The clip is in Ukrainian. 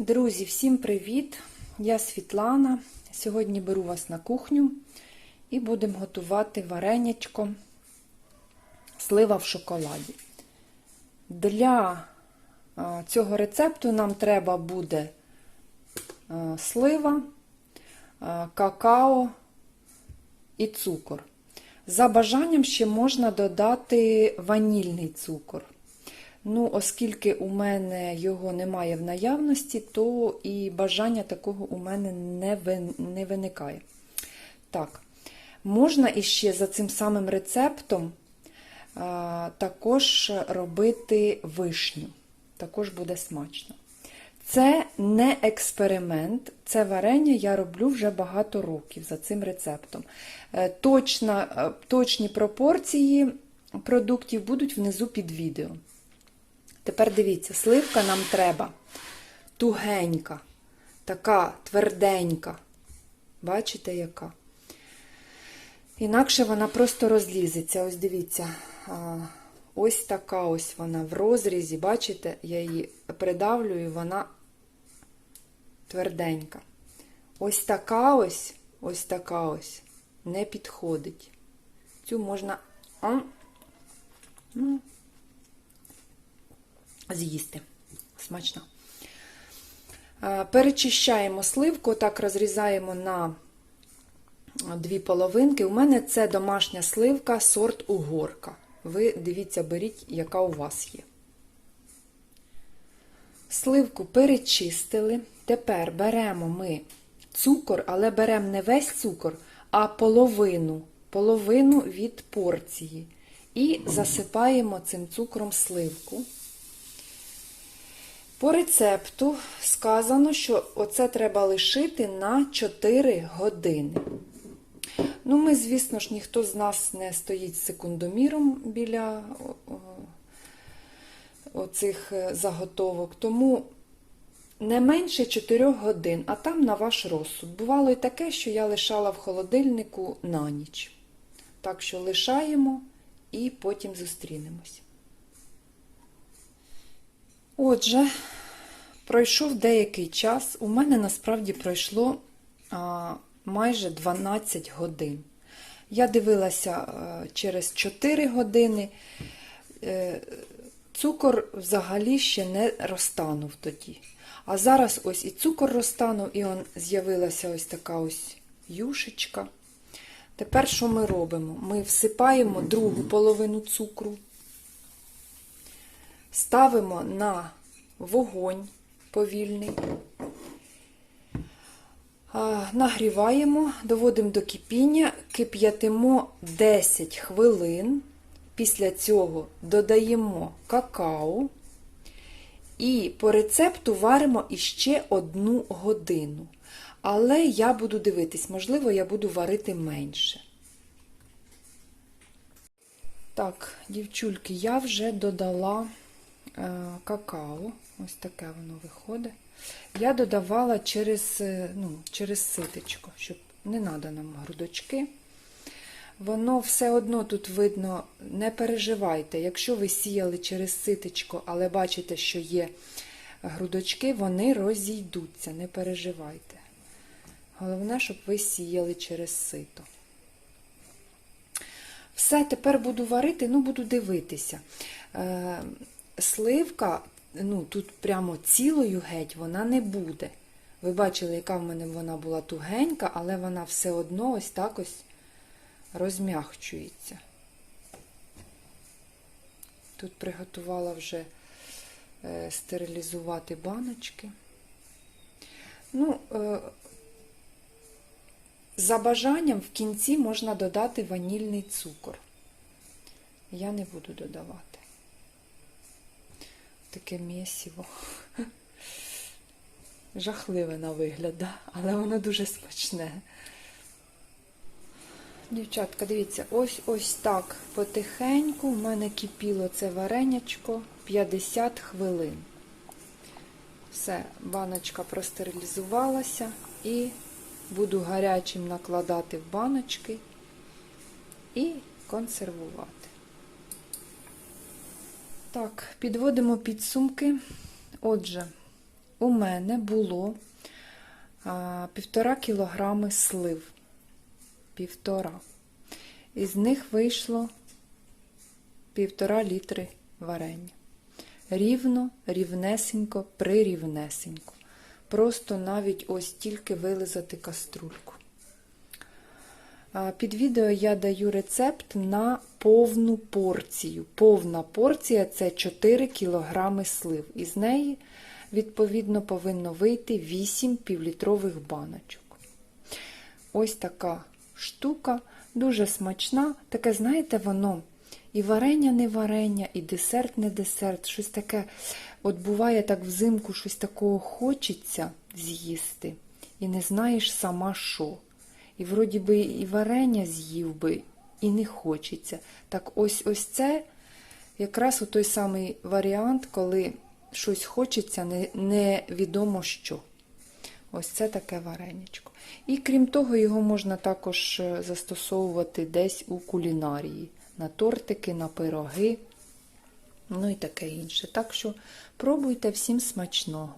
Друзі, всім привіт! Я Світлана. Сьогодні беру вас на кухню і будемо готувати варенячко слива в шоколаді. Для цього рецепту нам треба буде слива, какао і цукор. За бажанням ще можна додати ванільний цукор. Ну, оскільки у мене його немає в наявності, то і бажання такого у мене не не виникає. Так, можна іще за цим самим рецептом а, також робити вишню. Також буде смачно. Це не експеримент, це варення я роблю вже багато років за цим рецептом. Точна, Точні пропорції продуктів будуть внизу під відео. Тепер дивіться, сливка нам треба тугенька, така тверденька. Бачите, яка? Інакше вона просто розлізеться. Ось дивіться, ось така ось вона в розрізі, бачите, я її придавлюю, вона тверденька. Ось така ось, ось така ось не підходить. Цю можна. З'їсти. Смачно. Перечищаємо сливку, так розрізаємо на дві половинки. У мене це домашня сливка, сорт угорка. Ви дивіться, беріть, яка у вас є. Сливку перечистили. Тепер беремо ми цукор, але беремо не весь цукор, а половину, половину від порції. І засипаємо цим цукром сливку. По рецепту сказано, що оце треба лишити на 4 години. Ну, ми, звісно ж, ніхто з нас не стоїть секундоміром біля оцих е, заготовок, тому не менше 4 годин, а там на ваш розсуд. Бувало і таке, що я лишала в холодильнику на ніч. Так що лишаємо і потім зустрінемось. Отже, пройшов деякий час. У мене насправді пройшло а, майже 12 годин. Я дивилася а, через 4 години. Е, цукор взагалі ще не розтанув тоді. А зараз ось і цукор розтанув, і он з'явилася ось така ось юшечка. Тепер що ми робимо? Ми всипаємо другу половину цукру ставимо на вогонь повільний, нагріваємо, доводимо до кипіння, кип'ятимо 10 хвилин. Після цього додаємо какао. І по рецепту варимо іще одну годину. Але я буду дивитись, можливо, я буду варити менше. Так, дівчульки, я вже додала какао, ось таке воно виходить. Я додавала через е, ну, через ситечко, щоб не треба нам грудочки. Воно все одно тут видно, не переживайте, якщо ви сіяли через ситечко, але бачите, що є грудочки, вони розійдуться, не переживайте. Головне, щоб ви сіяли через сито. Все, тепер буду варити, ну, буду дивитися. Сливка, ну, тут прямо цілою геть вона не буде. Ви бачили, яка в мене вона була тугенька, але вона все одно ось так ось розмягчується. Тут приготувала вже е, стерилізувати баночки. Ну, е, за бажанням в кінці можна додати ванільний цукор. Я не буду додавати таке місіво. Жахливе на вигляд, але воно дуже смачне. Дівчатка, дивіться, ось ось так потихеньку в мене кипіло це варенячко 50 хвилин. Все, баночка простерилізувалася і буду гарячим накладати в баночки і консервувати. Так, підводимо підсумки. Отже, у мене було а, півтора кілограми слив. Півтора. Із них вийшло півтора літри варення. Рівно, рівнесенько, прирівнесенько. Просто навіть ось тільки вилизати каструльку. Під відео я даю рецепт на повну порцію. Повна порція це 4 кг слив. Із неї, відповідно, повинно вийти 8 півлітрових баночок. Ось така штука, дуже смачна. Таке, знаєте, воно і варення не варення, і десерт не десерт. Щось таке, от буває так взимку, щось такого хочеться з'їсти, і не знаєш сама що. І вроді би і варення з'їв би, і не хочеться. Так ось ось це якраз у той самий варіант, коли щось хочеться, не- невідомо що. Ось це таке вареничко. І крім того, його можна також е, застосовувати десь у кулінарії. На тортики, на пироги, ну і таке інше. Так що пробуйте всім смачного.